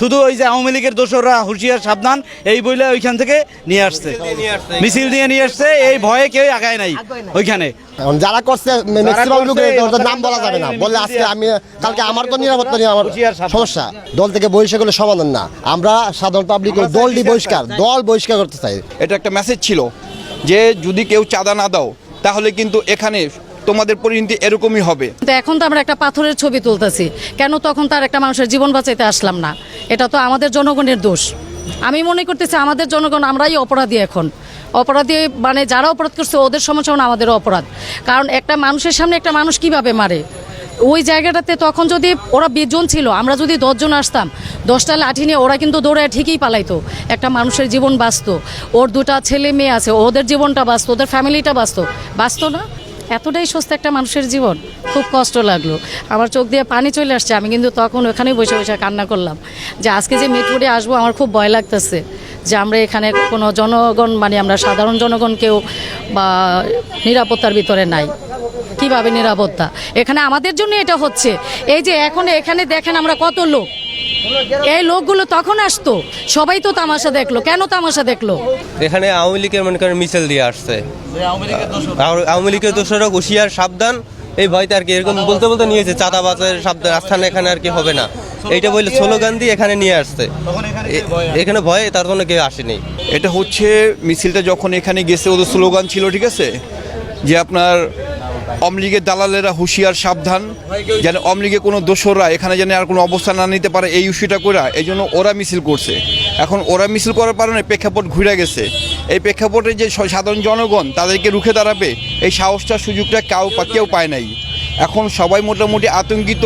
শুধু ওই যে আওয়ামী লীগের দোসররা হুঁশিয়ার সাবধান এই বইলে ওইখান থেকে নিয়ে আসছে। মিছিল নিয়ে নিয়ে আসছে এই ভয়ে কেউ আগায় নাই ওইখানে। যারা করছে ম্যাক্সিমাম লোকের নাম বলা যাবে না। বললে আজকে আমি কালকে আমার তো নিরাপত্তা নিয়ে আমার সমস্যা। দল থেকে বহিষ্কার করলে সমাধান না। আমরা সাধারণ পাবলিক দলটি বহিষ্কার দল বহিষ্কার করতে চাই। এটা একটা মেসেজ ছিল যে যদি কেউ চাঁদা না দাও তাহলে কিন্তু এখানে তোমাদের পরিণতি এরকমই হবে। কিন্তু এখন তো আমরা একটা পাথরের ছবি তুলতেছি। কেন তখন তার একটা মানুষের জীবন বাঁচাইতে আসলাম না? এটা তো আমাদের জনগণের দোষ। আমি মনে করতেছি আমাদের জনগণ আমরাই অপরাধী এখন। অপরাধী মানে যারা অপরাধ করছে, ওদের সমাচার আমাদের অপরাধ। কারণ একটা মানুষের সামনে একটা মানুষ কীভাবে মারে? ওই জায়গাটাতে তখন যদি ওরা বিশজন ছিল, আমরা যদি দশজন আসতাম, দশটা লাঠি নিয়ে ওরা কিন্তু দৌড়ে ঠিকই পালাইতো। একটা মানুষের জীবন বাঁচত। ওর দুটা ছেলে মেয়ে আছে, ওদের জীবনটা বাঁচত, ওদের ফ্যামিলিটা বাঁচত। বাঁচত না? এতটাই সুস্থ একটা মানুষের জীবন, খুব কষ্ট লাগল। আমার চোখ দিয়ে পানি চলে আসছে, আমি কিন্তু তখন ওখানেই বসে বসে কান্না করলাম। যে আজকে যে মেট্রোডে আসব, আমার খুব ভয় লাগতেছে যে আমরা এখানে কোনো জনগণ মানে আমরা সাধারণ জনগণ কেউ বা নিরাপত্তার ভিতরে নাই। কীভাবে নিরাপত্তা? এখানে আমাদের জন্য এটা হচ্ছে। এই যে এখন এখানে দেখেন আমরা কত লোক। এই লোকগুলো তখন আসতো। সবাই তো তামাশা দেখল। কেন তামাশা দেখল? এখানে আওয়ামী লীগের মনে করেন মিছিল দিয়ে আসছে। আও- আওয়ামী লীগের দোষরা হুশিয়ার সাবধান। এই ভয়তে আর কি এরকম বলতে বলতে নিয়েছে চাঁদা চাঁদাবাজের সাবধান আস্থান এখানে আর কি হবে না। এইটা বলে স্লোগান দিয়ে এখানে নিয়ে আসছে। এখানে ভয়ে তার জন্য কেউ আসেনি। এটা হচ্ছে মিছিলটা যখন এখানে গেছে ওদের স্লোগান ছিল ঠিক আছে? যে আপনার অমলিগের দালালেরা হুঁশিয়ার, সাবধান। যেন অমলিগে কোনো দোসররা এখানে যেন আর কোনো অবস্থান না নিতে পারে এই ইস্যুটা করে এই জন্য ওরা মিছিল করছে। এখন ওরা মিছিল করার কারণে প্রেক্ষাপট ঘুরে গেছে। এই প্রেক্ষাপটে যে সাধারণ জনগণ তাদেরকে রুখে দাঁড়াবে, এই সাহসটা সুযোগটা কেউ কেউ পায় নাই। এখন সবাই মোটামুটি আতঙ্কিত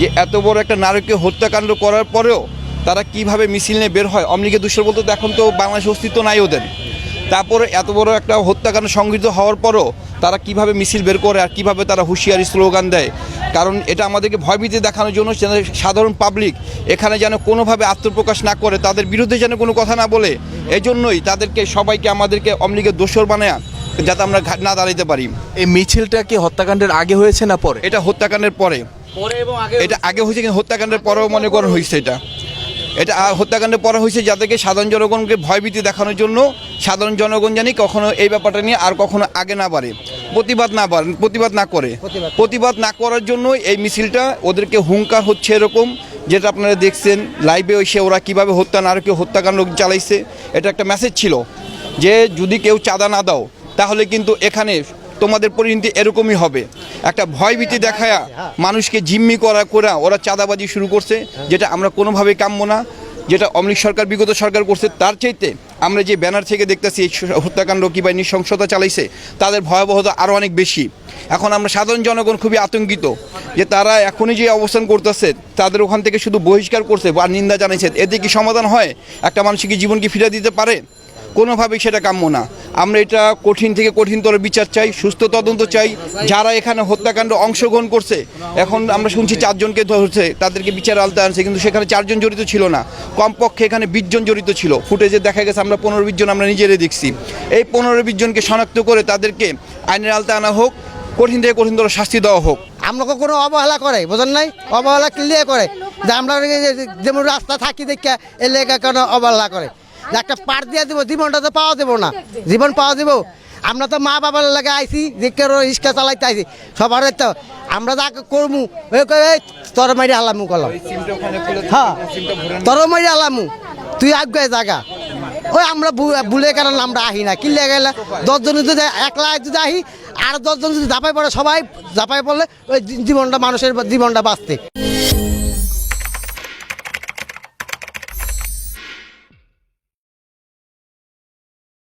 যে এত বড় একটা নারকীয় হত্যাকাণ্ড করার পরেও তারা কীভাবে মিছিল নিয়ে বের হয়? অমলিগের দুঃসর বলতে এখন তো বাংলাদেশ অস্তিত্ব নাই ওদের। তারপরে এত বড় একটা হত্যাকাণ্ড সংগৃহীত হওয়ার পরও তারা কীভাবে মিছিল বের করে আর কীভাবে তারা হুঁশিয়ারি স্লোগান দেয়? কারণ এটা আমাদেরকে ভয়ভীতি দেখানোর জন্য যেন সাধারণ পাবলিক এখানে যেন কোনোভাবে আত্মপ্রকাশ না করে তাদের বিরুদ্ধে যেন কোনো কথা না বলে এই জন্যই তাদেরকে সবাইকে আমাদেরকে অমলিগের দোষর বানায় যাতে আমরা না দাঁড়াতে পারি। এই মিছিলটা কি হত্যাকাণ্ডের আগে হয়েছে না পরে? এটা হত্যাকাণ্ডের পরে। এটা আগে হয়েছে কিন্তু হত্যাকাণ্ডের পরেও মনে করেন হয়েছে এটা। এটা হত্যাকাণ্ডের পরে হয়েছে যাদেরকে সাধারণ জনগণকে ভয়ভীতি দেখানোর জন্য। সাধারণ জনগণ জানি কখনো এই ব্যাপারটা নিয়ে আর কখনো আগে না বাড়ে প্রতিবাদ না বাড়ে প্রতিবাদ না করে। প্রতিবাদ। না করার জন্য এই মিছিলটা ওদেরকে হুঙ্কার হচ্ছে এরকম যেটা আপনারা দেখছেন লাইভে এসে ওরা কীভাবে হত্যা নারকীয় হত্যাকাণ্ড চালাইছে। এটা একটা মেসেজ ছিল যে যদি কেউ চাঁদা না দাও তাহলে কিন্তু এখানে তোমাদের পরিণতি এরকমই হবে। একটা ভয়ভীতি দেখায়া মানুষকে জিম্মি করা করা ওরা চাঁদাবাজি শুরু করছে, যেটা আমরা কোনোভাবেই কাম্য না। যেটা অমৃত সরকার, বিগত সরকার করছে, তার চাইতে আমরা যে ব্যানার থেকে দেখতেছি, এই হত্যাকাণ্ড কিংবা নৃশংসতা চালাইছে, তাদের ভয়াবহতা আরও অনেক বেশি। এখন আমরা সাধারণ জনগণ খুবই আতঙ্কিত যে তারা এখনই যে অবস্থান করতেছে, তাদের ওখান থেকে শুধু বহিষ্কার করছে বা নিন্দা জানাইছে, এতে কি সমাধান হয়? একটা মানুষকে কি জীবন কি ফিরে দিতে পারে? কোনোভাবেই সেটা কাম্য না। আমরা এটা কঠিন থেকে কঠিনতর বিচার চাই, সুস্থ তদন্ত চাই। যারা এখানে হত্যাকাণ্ড অংশগ্রহণ করছে, এখন আমরা শুনছি চারজনকে ধরছে, তাদেরকে বিচার আলতে আনছে, কিন্তু সেখানে চারজন জড়িত ছিল না। কমপক্ষে এখানে বিশ জন জড়িত ছিল। ফুটেজে দেখা গেছে আমরা পনেরো বিশ জন আমরা নিজেরাই দেখছি। এই পনেরো বিশ জনকে শনাক্ত করে তাদেরকে আইনের আলতে আনা হোক, কঠিন থেকে কঠিনতর শাস্তি দেওয়া হোক। আমরা কোনো অবহেলা করে বোঝেন নাই? অবহেলা ক্লিয়ার করে যে আমরা যেমন রাস্তা থাকি দেখে এ লেখা কেন অবহেলা করে? একটা পার দিয়ে দিব, জীবনটা তো পাওয়া দেবো না। জীবন পাওয়া দেবো আমরা তো মা বাবার লাগে আইছি, যে কেউ রিক্সা চালাইতে আইছি। সবার তো আমরা যা এই তোর মারি আলামু করলাম হ্যাঁ তোর মারি আলামু। তুই আগে জাগা। ওই আমরা ভুলে কারণ আমরা আহি না। কিনলে গেলে, দশজন যদি একলা যদি আহি, আর দশজন যদি ঝাপাই পড়ে, সবাই ঝাপাই পড়লে ওই জীবনটা, মানুষের জীবনটা বাঁচতে।